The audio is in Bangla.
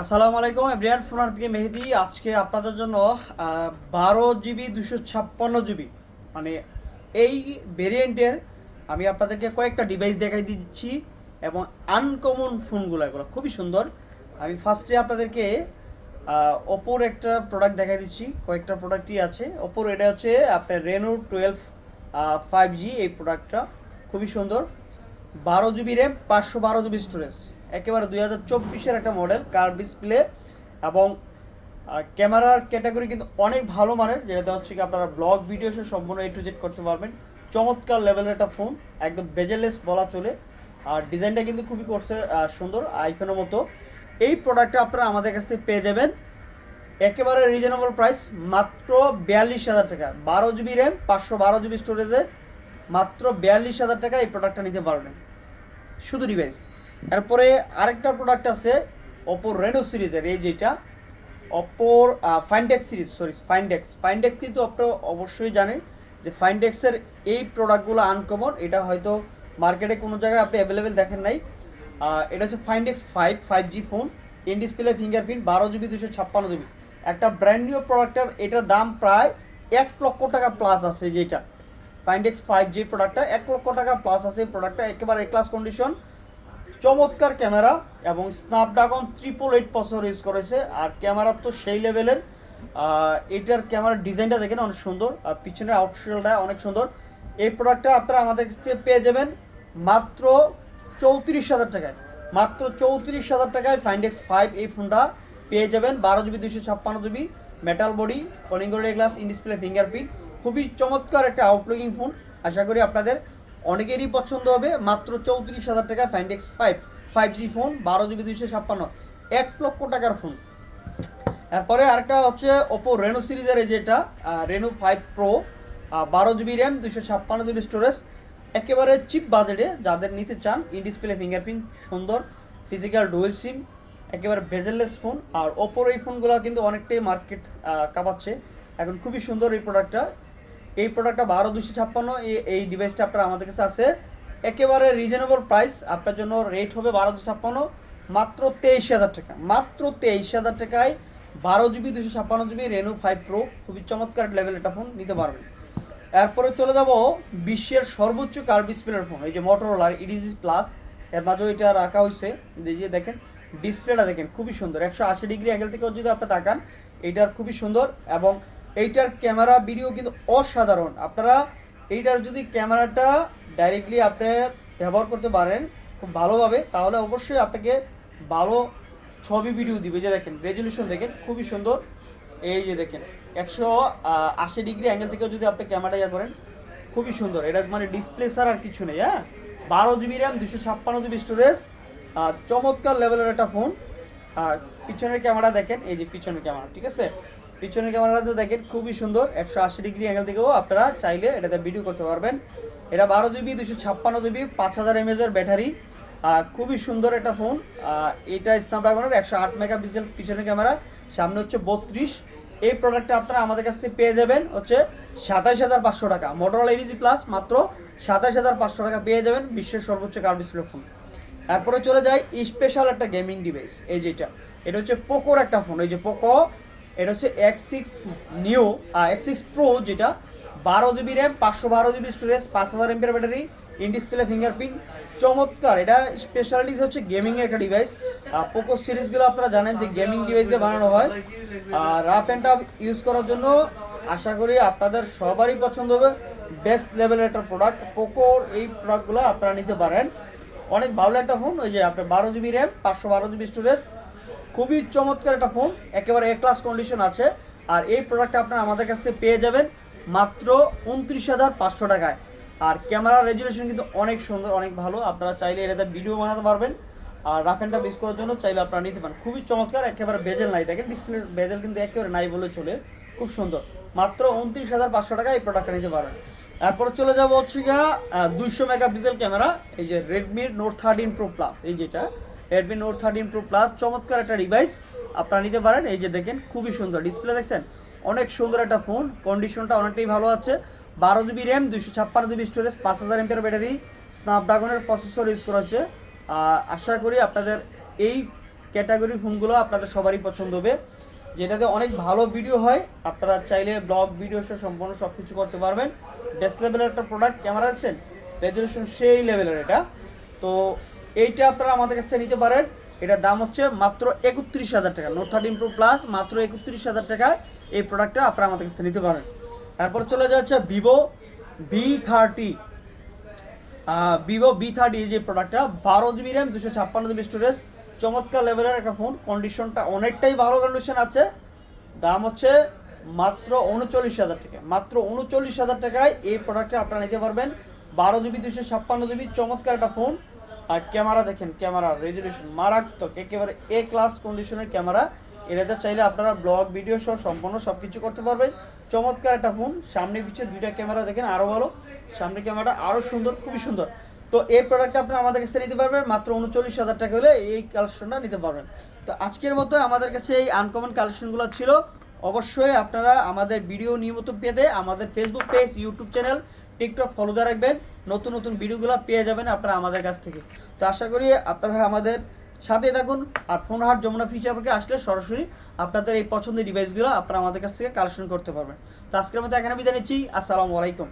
আসসালামু আলাইকুম এভরিয়ান ফোনার থেকে মেহেদি। আজকে আপনাদের জন্য বারো জিবি দুশো ছাপ্পান্ন জিবি। মানে এই ভেরিয়েন্টের আমি আপনাদেরকে কয়েকটা ডিভাইস দেখাই দিচ্ছি এবং আনকমন ফোনগুলো এগুলো খুবই সুন্দর। আমি ফার্স্টে আপনাদেরকে ওপোর একটা প্রোডাক্ট দেখাই দিচ্ছি। কয়েকটা প্রোডাক্টই আছে। ওপোর এটা হচ্ছে আপনার রেনো টুয়েলভ ফাইভ জি এই প্রোডাক্টটা খুবই সুন্দর। বারো জিবি র্যাম পাঁচশো বারো জিবি স্টোরেজ একেবারে দুই হাজার চব্বিশের একটা মডেল কার ডিসপ্লে এবং ক্যামেরার ক্যাটাগরি কিন্তু অনেক ভালো মানের যেটা হচ্ছে কি আপনারা ব্লগ ভিডিও সহ সম্পূর্ণ এ টু জেড করতে পারবেন। চমৎকার লেভেলের একটা ফোন একদম বেজেলেস বলা চলে। আর ডিজাইনটা কিন্তু খুবই করছে সুন্দর আইফোনের মতো। এই প্রোডাক্টটা আপনারা আমাদের কাছ থেকে পেয়ে যাবেন। একেবারে রিজনেবল প্রাইস মাত্র বিয়াল্লিশ হাজার টাকা। বারো জিবি র্যাম পাঁচশো বারো জিবি স্টোরেজে মাত্র বিয়াল্লিশ হাজার টাকা এই প্রোডাক্টটা নিতে পারবেন। শুধু ডিভাইস তারপরে আরেকটা প্রোডাক্ট আছে ওপোর রেনো সিরিজের, এই যেটা ওপোর ফাইনডেক্স সিরিজ সরি ফাইনডেক্স ফাইনডেক্স কিন্তু আপনারা অবশ্যই জানেন যে ফাইনডেক্সের এই প্রোডাক্টগুলো আনকমন এটা হয়তো মার্কেটে কোনো জায়গায় আপনি অ্যাভেলেবেল দেখেন নাই। এটা হচ্ছে ফাইনডেক্স five five G phone in display fingerprint বারো জিবি দুশো ছাপ্পান্ন জিবি একটা ব্র্যান্ড নিউ প্রোডাক্টের এটার দাম প্রায় এক লক্ষ টাকা প্লাস আছে যেটা। ফাইনডেক্স ফাইভ জি প্রোডাক্টটা এক লক্ষ টাকা প্লাস আছে এই প্রোডাক্টটা একেবারে ক্লাস কন্ডিশন চমৎকার ক্যামেরা এবং Snapdragon triple eight processor use করেছে। আর ক্যামেরা তো সেই লেভেলের। এটার ক্যামেরার ডিজাইনটা দেখেন, অনেক সুন্দর। আর পিছনের আউটশেলটা অনেক সুন্দর। এই প্রোডাক্টটা আপনারা আমাদের থেকে পেয়ে যাবেন মাত্র চৌত্রিশ হাজার টাকায়। মাত্র চৌত্রিশ হাজার টাকায় ফাইন্ডেক্স ফাইভ এই ফোনটা পেয়ে যাবেন বারো জিবি দুশো ছাপ্পান্ন জিবি মেটাল বডি কলিঙ্গোরে গ্লাস ইন ডিসপ্লে ফিঙ্গারপ্রিন্ট খুবই চমৎকার একটা আউটলুকিং ফোন আশা করি আপনাদের অনেকেরই পছন্দ হবে, মাত্র চৌত্রিশ হাজার টাকা ফাইন্ডেক্স ফাইভ ফাইভ জি ফোন বারো জিবি দুইশো ছাপ্পান্ন, এক লক্ষ টাকার ফোন তারপরে আরেকটা হচ্ছে ওপো রেনো সিরিজের যেটা রেনো ফাইভ প্রো বারো জিবি র্যাম দুশো ছাপ্পান্ন জিবি স্টোরেজ একেবারে চিপ বাজেটে যাদের নিতে চান ইন ডিসপ্লে ফিঙ্গারপ্রিন্ট সুন্দর ফিজিক্যাল ডুয়েল সিম একেবারে ভেজেললেস ফোন আর ওপোর এই ফোনগুলো কিন্তু অনেকটাই মার্কেট কাঁপাচ্ছে। এখন খুবই সুন্দর এই প্রোডাক্টটা এই প্রোডাক্টটা বারো দুশো ছাপ্পান্ন, এই- ডিভাইসটা আপনার আমাদের কাছে আছে। একেবারে রিজনেবল প্রাইস আপনার জন্য রেট হবে বারো দুশো ছাপ্পান্ন, মাত্র তেইশ হাজার টাকা। মাত্র তেইশ হাজার টাকায় বারো জিবি দুশো ছাপ্পান্ন জিবি রেনু ফাইভ প্রো খুবই চমৎকার লেভেল একটা ফোন নিতে পারবেন। এরপরে চলে যাব বিশ্বের সর্বোচ্চ কার ডিসপ্লের ফোন এই যে মোটরোলার ইডিজি প্লাস এর মাঝেও এটা রাখা হয়েছে। যে দেখেন ডিসপ্লেটা দেখেন, খুবই সুন্দর। একশো আশি ডিগ্রি অ্যাঙ্গেল থেকেও যদি আপনি তাকান এইটার খুবই সুন্দর এবং এইটার ক্যামেরা ভিডিও কিন্তু অসাধারণ। আপনারা এইটার যদি ক্যামেরাটা ডাইরেক্টলি আপনি ব্যবহার করতে পারেন খুব ভালোভাবে, তাহলে অবশ্যই আপনাকে ভালো ছবি ভিডিও দিবে। যে দেখেন রেজলিউশন দেখেন, খুবই সুন্দর। এই যে দেখেন, একশো আশি ডিগ্রি অ্যাঙ্গেল থেকেও যদি আপনি ক্যামেরাটা ইয়া করেন, খুবই সুন্দর। এটা মানে ডিসপ্লে ছাড়া আর কিছু নেই হ্যাঁ? বারো জিবি র্যাম দুশো ছাপ্পান্ন জিবি স্টোরেজ চমৎকার লেভেলের একটা ফোন আর পিছনের ক্যামেরা দেখেন, এই যে পিছনের ক্যামেরা, ঠিক আছে? পিছনের ক্যামেরাটা দেখেন, খুবই সুন্দর। একশো আশি ডিগ্রি অ্যাঙ্গেল থেকেও আপনারা চাইলে এটাতে ভিডিও করতে পারবেন। এটা বারো জিবি দুশো ছাপ্পান্ন জিবি পাঁচ হাজার এমএজের ব্যাটারি আর খুবই সুন্দর একটা ফোন এটা স্ন্যাপড্রাগনের একশো আট মেগা পিক্সেল পিছনের ক্যামেরা সামনে হচ্ছে বত্রিশ। এই প্রোডাক্টটা আপনারা আমাদের কাছ থেকে পেয়ে যাবেন হচ্ছে সাতাশ হাজার পাঁচশো টাকা। মোটরোলা এডিজি প্লাস মাত্র সাতাশ হাজার পাঁচশো টাকা পেয়ে যাবেন বিশ্বের সর্বোচ্চ কার ডিসপ্লে ফোন তারপরে চলে যায় স্পেশাল একটা গেমিং ডিভাইস এই যেটা। এটা হচ্ছে পোকোর একটা ফোন এই যে পোকো এটা হচ্ছে X six new X six pro যেটা বারো জিবি র্যাম পাঁচশো বারো জিবি স্টোরেজ পাঁচ হাজার এমপির ব্যাটারি ইন ডিসপ্লে ফিঙ্গারপ্রিন্ট চমৎকার, এটা স্পেশালিটিস হচ্ছে গেমিং একটা ডিভাইস পোকো সিরিজগুলো আপনারা জানেন যে গেমিং ডিভাইসে বানানো হয়। আর রাফ অ্যান্ড টাফ ইউজ করার জন্য আশা করি আপনাদের সবারই পছন্দ হবে। বেস্ট লেভেলের একটা প্রোডাক্ট পোকোর এই প্রোডাক্টগুলো আপনারা নিতে পারেন। অনেক ভালো একটা ফোন ওই যে আপনার বারো জিবি র্যাম পাঁচশো বারো জিবি স্টোরেজ খুবই চমৎকার একটা ফোন একেবারে এ ক্লাস কন্ডিশন আছে। আর এই প্রোডাক্টটা আপনারা আমাদের কাছ থেকে পেয়ে যাবেন মাত্র উনত্রিশ হাজার পাঁচশো টাকায়। আর ক্যামেরা রেজুলেশন কিন্তু অনেক সুন্দর, অনেক ভালো। আপনারা চাইলে এটাতে ভিডিও বানাতে পারবেন। আর রাফ ইউজ করার জন্য চাইলে আপনারা নিতে পারেন। খুবই চমৎকার, একেবারে বেজেল নাই। দেখেন ডিসপ্লে বেজেল কিন্তু একেবারে নাই বলে চলে। খুব সুন্দর। মাত্র উনত্রিশ হাজার পাঁচশো টাকা এই প্রোডাক্টটা নিতে পারেন। তারপরে চলে যাব হচ্ছে গিয়া দুইশো মেগা মেগাপিক্সেল ক্যামেরা এই যে রেডমির নোট থার্টিন প্রো প্লাস এই যেটা। Redmi note thirteen pro plus চমৎকার একটা ডিভাইস আপনারা নিতে পারেন। এই যে দেখেন, খুবই সুন্দর ডিসপ্লে দেখছেন। অনেক সুন্দর একটা ফোন কন্ডিশনটা অনেকটাই ভালো আছে। বারো জিবি র্যাম দুইশো ছাপ্পান্ন জিবি স্টোরেজ পাঁচ হাজার এমপির ব্যাটারি স্ন্যাপড্রাগনের প্রসেসর ইউজ করা হচ্ছে। আশা করি আপনাদের এই ক্যাটাগরির ফোনগুলো আপনাদের সবারই পছন্দ হবে। যেটাতে অনেক ভালো ভিডিও হয়। আপনারা চাইলে ব্লগ ভিডিও সহ সম্পূর্ণ সব কিছু করতে পারবেন। বেস্ট লেভেলের একটা প্রোডাক্ট ক্যামেরা আছেন রেজলিউশন সেই লেভেলের এটা। তো এইটা আপনারা আমাদের কাছে নিতে পারেন। এটার দাম হচ্ছে মাত্র একত্রিশ হাজার টাকা। নোট থার্টিন প্রো প্লাস মাত্র একত্রিশ হাজার টাকায় এই প্রোডাক্টটা আপনারা আমাদের কাছে নিতে পারেন। তারপর চলে যাচ্ছে Vivo V thirty Vivo V thirty যে প্রোডাক্টটা বারো জিবি র্যাম দুশো ছাপ্পান্ন জিবি স্টোরেজ চমৎকার লেভেলের একটা ফোন কন্ডিশনটা অনেকটাই ভালো কন্ডিশন আছে। দাম হচ্ছে মাত্র উনচল্লিশ হাজার টাকা। মাত্র উনচল্লিশ হাজার টাকায় এই প্রোডাক্টটা আপনারা নিতে পারবেন। বারো জিবি দুশো ছাপ্পান্ন জিবি চমৎকার একটা ফোন আর ক্যামেরা দেখেন, ক্যামেরা রেজুলেশন মারাত্মক, একেবারে এ ক্লাস কন্ডিশনের ক্যামেরা। এটাতে চাইলে আপনারা ব্লগ ভিডিও সহ সম্পূর্ণ সব কিছু করতে পারবেন। চমৎকার একটা ফোন সামনে পিছিয়ে দুইটা ক্যামেরা দেখেন আরও ভালো। সামনে ক্যামেরাটা আরও সুন্দর, খুবই সুন্দর। তো এই প্রোডাক্টটা আপনারা আমাদের কাছে নিতে পারবেন, মাত্র উনচল্লিশ হাজার টাকা হলে এই কালেকশনটা নিতে পারবেন। তো আজকের মতো আমাদের কাছে এই আনকমন কালেকশনগুলো ছিল। অবশ্যই আপনারা আমাদের ভিডিও নিয়মিত পেতে আমাদের Facebook page YouTube channel TikTok follow দিয়ে রাখবেন। নতুন নতুন ভিডিওগুলো পেয়ে যাবেন আপনারা আমাদের কাছ থেকে। তো আশা করি আপনারা আমাদের সাথে থাকুন আর ফোন হাট যমুনা ফিচার পার্কে আসলে সরাসরি আপনাদের এই পছন্দের ডিভাইসগুলো আপনারা আমাদের কাছ থেকে কালেকশন করতে পারবেন। তো আজকের মতো এখানে বিদায় নিচ্ছি। আসসালামু আলাইকুম।